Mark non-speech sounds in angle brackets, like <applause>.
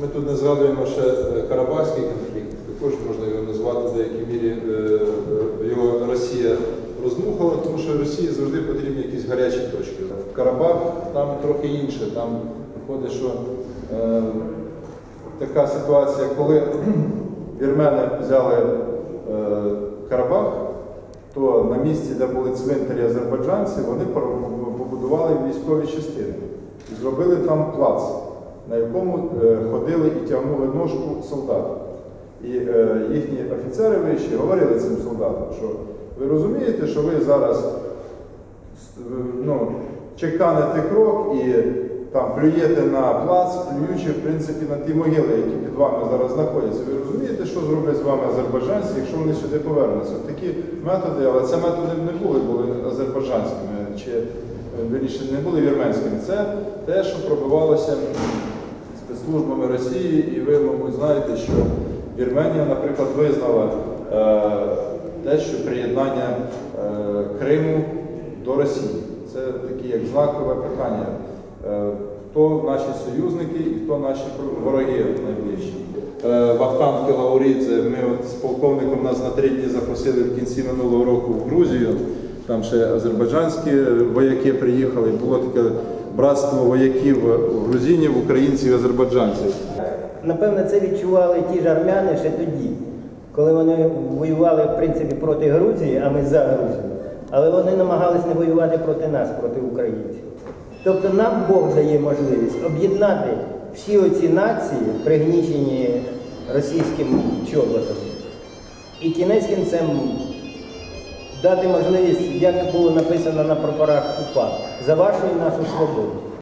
Ми тут не згадуємо ще е, Карабахський конфлікт, також можна його назвати в деякій мірі е, е, його Росія роздмухала, тому що Росії завжди потрібні якісь гарячі точки. В Карабах там трохи інше. Там виходить, що е, така ситуація, коли <clears throat> вірмени взяли е, Карабах, то на місці, де були цвинтарі азербайджанців, вони побудували військові частини і зробили там плац, на якому е, ходили і тягнули ножку солдати. І е, їхні офіцери вищі говорили цим солдатам, що ви розумієте, що ви зараз ну, чеканите крок і там плюєте на плац, плюючи в принципі на ті могили, які під вами зараз знаходяться. Ви розумієте, що зроблять з вами азербайджанці, якщо вони сюди повернуться? Такі методи, але це методи не були, були азербайджанськими чи е, вірніше не були вірменськими. Це те, що пробивалося спецслужбами Росії, і ви, мабуть, знаєте, що Вірменія, наприклад, визнала е, те, що приєднання е, Криму до Росії. Це таке як знакове питання. Е, хто наші союзники і хто наші вороги найближчі. Е, Вахтанг Кілаурідзе, ми от з полковником нас на три дні запросили в кінці минулого року в Грузію. Там ще азербайджанські вояки приїхали. Було таке братство вояків грузинів, українців азербайджанців. Напевно, це відчували ті ж армяни ще тоді, коли вони воювали в принципі проти Грузії, а ми за Грузію. Але вони намагались не воювати проти нас, проти українців. Тобто нам Бог дає можливість об'єднати всі оці нації, пригнічені російським чоботом, і кінець кінцем дати можливість, як було написано на прапорах УПА, за вашу і нашу свободу.